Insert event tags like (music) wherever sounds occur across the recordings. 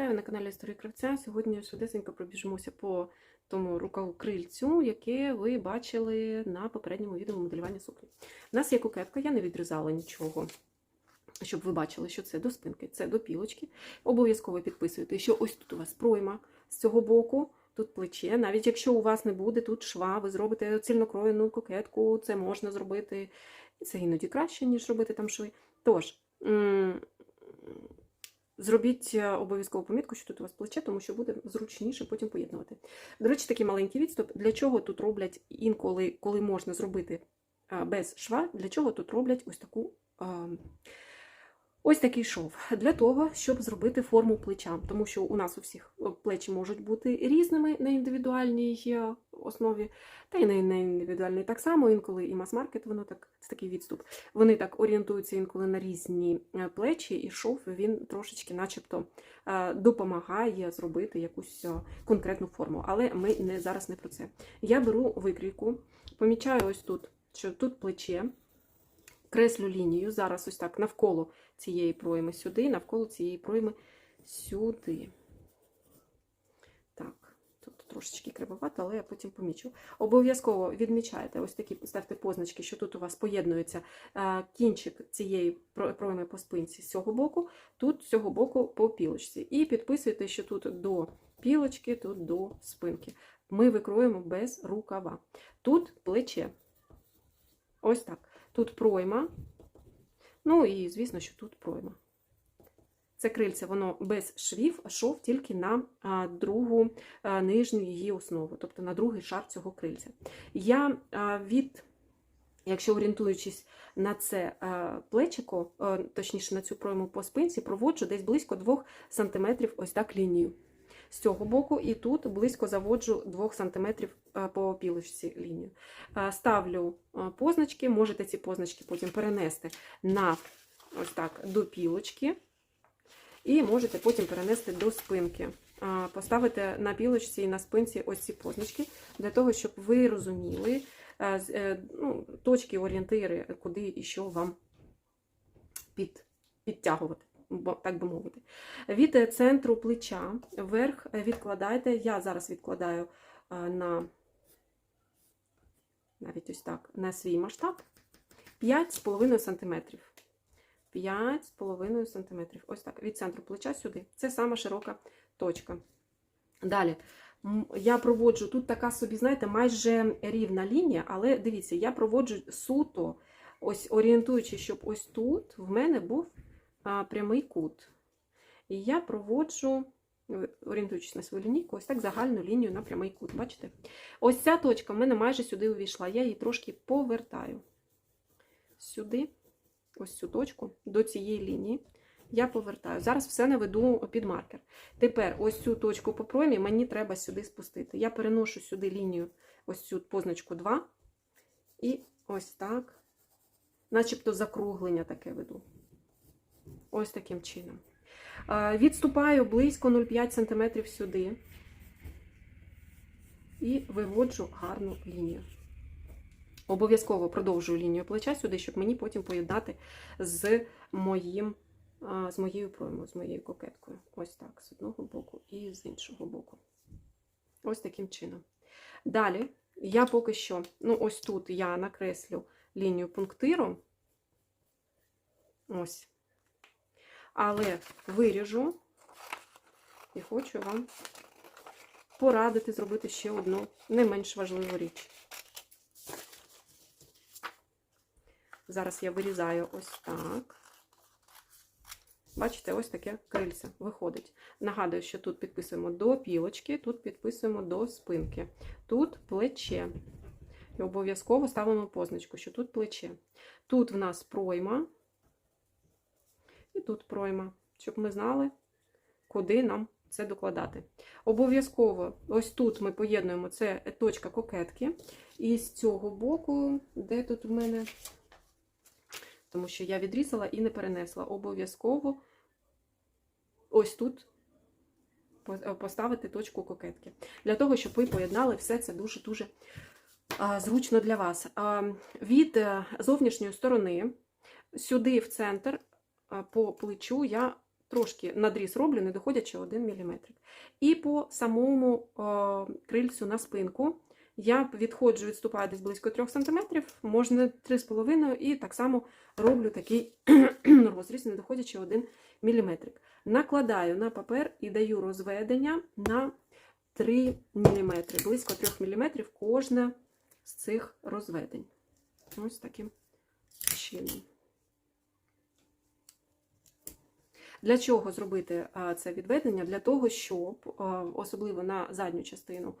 Вітаю на каналі Історії Кравця. Сьогодні швидесенько пробіжимося по тому рукаву крильцю, яке ви бачили на попередньому відео моделювання сукні. У нас є кокетка, я не відрізала нічого, щоб ви бачили, що це до спинки, це до пілочки. Обов'язково підписуйте, що ось тут у вас пройма з цього боку. Тут плече, навіть якщо у вас не буде тут шва, ви зробите цільнокроєну кокетку, це можна зробити. Це іноді краще, ніж робити там шви. Тож, Зробіть е, обов'язково помітку, що тут у вас плече, тому що буде зручніше потім поєднувати. До речі, такий маленький відступ. Для чого тут роблять інколи, коли можна зробити е, без шва, для чого тут роблять ось таку. е, Ось такий шов для того, щоб зробити форму плеча, тому що у нас у всіх плечі можуть бути різними на індивідуальній основі, та й на індивідуальній так само, інколи і мас-маркет, воно так, це такий відступ. Вони так орієнтуються інколи на різні е, плечі, і шов він трошечки, начебто, е, допомагає зробити якусь е, конкретну форму. Але ми не зараз не про це. Я беру викрійку, помічаю ось тут, що тут плече. Креслю лінію зараз ось так навколо цієї пройми сюди, навколо цієї пройми сюди. Трошечки кривовато, але я потім помічу. Обов'язково відмічайте ось такі, ставте позначки, що тут у вас поєднується е, кінчик цієї про- пройми по спинці з цього боку, тут з цього боку по пілочці. І підписуйте, що тут до пілочки, тут до спинки. Ми викроємо без рукава. Тут плече. Ось так. Тут пройма. Ну і, звісно, що тут пройма. Це крильце, воно без швів, шов тільки на другу нижню її основу, тобто на другий шар цього крильця. Я від, якщо орієнтуючись на це плечико, точніше на цю пройму по спинці, проводжу десь близько 2 см ось так лінію. З цього боку, і тут близько заводжу 2 см по пілочці лінію. Ставлю позначки, можете ці позначки потім перенести на ось так до пілочки. І можете потім перенести до спинки. Поставити на пілочці і на спинці ось ці позначки, для того, щоб ви розуміли е, е, ну, точки, орієнтири, куди і що вам під, підтягувати, так би мовити. Від е, центру плеча вверх відкладайте. Я зараз відкладаю на навіть ось так, на свій масштаб 5,5 см. 5,5 см. Ось так, від центру плеча сюди. Це сама широка точка. Далі. Я проводжу тут така собі, знаєте, майже рівна лінія, але дивіться, я проводжу суто, ось орієнтуючи, щоб ось тут в мене був а, прямий кут. І я проводжу, е, орієнтуючись на свою лінійку, ось так загальну лінію на прямий кут. Бачите? Ось ця точка в мене майже сюди увійшла. Я її трошки повертаю. Сюди ось цю точку до цієї лінії. Я повертаю. Зараз все наведу під маркер. Тепер ось цю точку по проймі мені треба сюди спустити. Я переношу сюди лінію, ось цю позначку 2. І ось так, начебто закруглення таке веду. Ось таким чином. Відступаю близько 0,5 см сюди. І виводжу гарну лінію. Обов'язково продовжую лінію плеча сюди, щоб мені потім поєднати з моїм, з моєю проймою, з моєю кокеткою. Ось так, з одного боку і з іншого боку. Ось таким чином. Далі я поки що, ну ось тут я накреслю лінію пунктиру. Ось. Але виріжу і хочу вам порадити зробити ще одну не менш важливу річ. Зараз я вирізаю ось так. Бачите, ось таке крильце виходить. Нагадую, що тут підписуємо до пілочки, тут підписуємо до спинки. Тут плече. І обов'язково ставимо позначку, що тут плече. Тут в нас пройма. І тут пройма, щоб ми знали, куди нам це докладати. Обов'язково, ось тут ми поєднуємо це точка кокетки. І з цього боку, де тут в мене тому що я відрізала і не перенесла. Обов'язково ось тут е, поставити точку кокетки. Для того, щоб ви поєднали все це дуже-дуже зручно для вас. Від е, зовнішньої сторони сюди в центр по плечу я трошки надріз роблю, не доходячи 1 мм. І по самому е, крильцю на спинку я відходжу, відступаю десь близько 3 см, можна 3,5 і так само роблю такий (clears throat) розріз, не доходячи 1 мм. Накладаю на папер і даю розведення на 3 мм, близько 3 мм кожне з цих розведень. Ось таким чином. Для чого зробити це відведення? Для того, щоб особливо на задню частину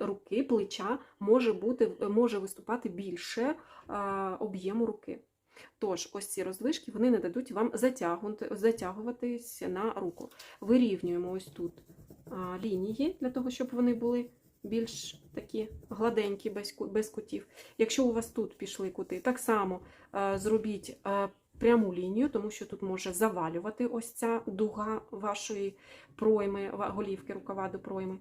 руки, плеча може бути, може виступати більше об'єму руки. Тож, ось ці роздвижки вони не дадуть вам затягувати, затягуватись на руку. Вирівнюємо ось тут лінії для того, щоб вони були більш такі гладенькі, без, кутів. Якщо у вас тут пішли кути, так само зробіть пряму лінію, тому що тут може завалювати ось ця дуга вашої пройми, голівки рукава до пройми.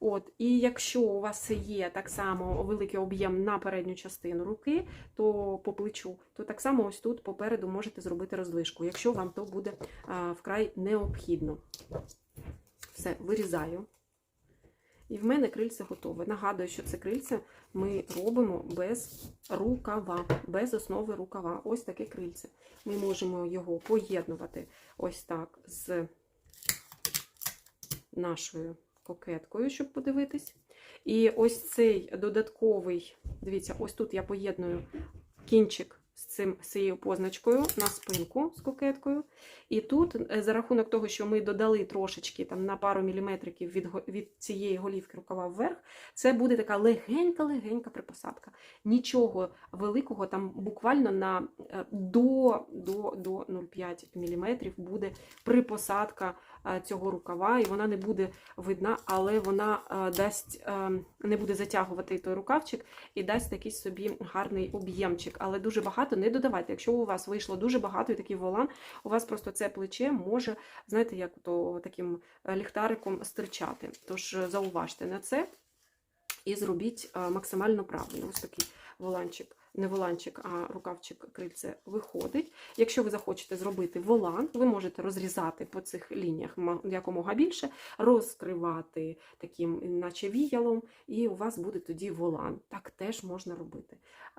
От, і якщо у вас є так само великий об'єм на передню частину руки, то по плечу, то так само ось тут попереду можете зробити роздвижку, якщо вам то буде а, вкрай необхідно. Все, вирізаю. І в мене крильце готове. Нагадую, що це крильце ми робимо без рукава, без основи рукава. Ось таке крильце. Ми можемо його поєднувати ось так з нашою кокеткою, щоб подивитись. І ось цей додатковий, дивіться, ось тут я поєдную кінчик цим цією позначкою на спинку з кокеткою. І тут, е, за рахунок того, що ми додали трошечки там на пару міліметриків від, від цієї голівки рукава вверх, це буде така легенька-легенька припосадка. Нічого великого, там буквально на е, до, до, до 0,5 мм буде припосадка цього рукава, і вона не буде видна, але вона е, дасть, е, не буде затягувати той рукавчик і дасть такий собі гарний об'ємчик. Але дуже багато не додавайте. Якщо у вас вийшло дуже багато і такий волан, у вас просто це плече може, знаєте, як то таким е, ліхтариком стирчати. Тож е, зауважте на це і зробіть е, максимально правильно. Ось такий воланчик, не воланчик, а рукавчик крильце виходить. Якщо ви захочете зробити волан, ви можете розрізати по цих лініях якомога більше, розкривати таким, наче віялом, і у вас буде тоді волан. Так теж можна робити.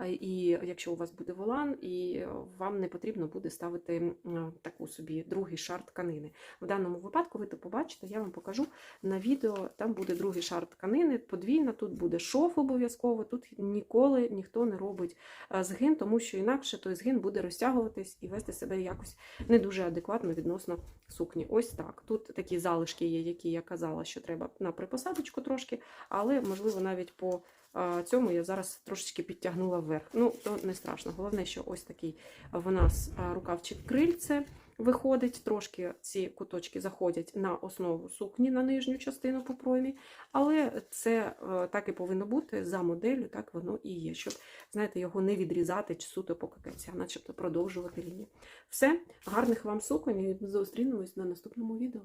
І якщо у вас буде волан, і вам не потрібно буде ставити таку собі другий шар тканини. В даному випадку ви то побачите, я вам покажу на відео. Там буде другий шар тканини, подвійна, тут буде шов обов'язково. Тут ніколи ніхто не робить згин, тому що інакше той згин буде розтягуватись і вести себе якось не дуже адекватно відносно сукні. Ось так. Тут такі залишки є, які я казала, що треба на припосадочку трошки, але можливо навіть по цьому я зараз трошечки підтягнула вверх. Ну, то не страшно. Головне, що ось такий в нас рукавчик крильце виходить. Трошки ці куточки заходять на основу сукні на нижню частину по проймі. Але це е, так і повинно бути за моделлю, так воно і є. Щоб, знаєте, його не відрізати чи суто по кокетці, а начебто продовжувати лінію. Все, гарних вам суконь і зустрінемось на наступному відео.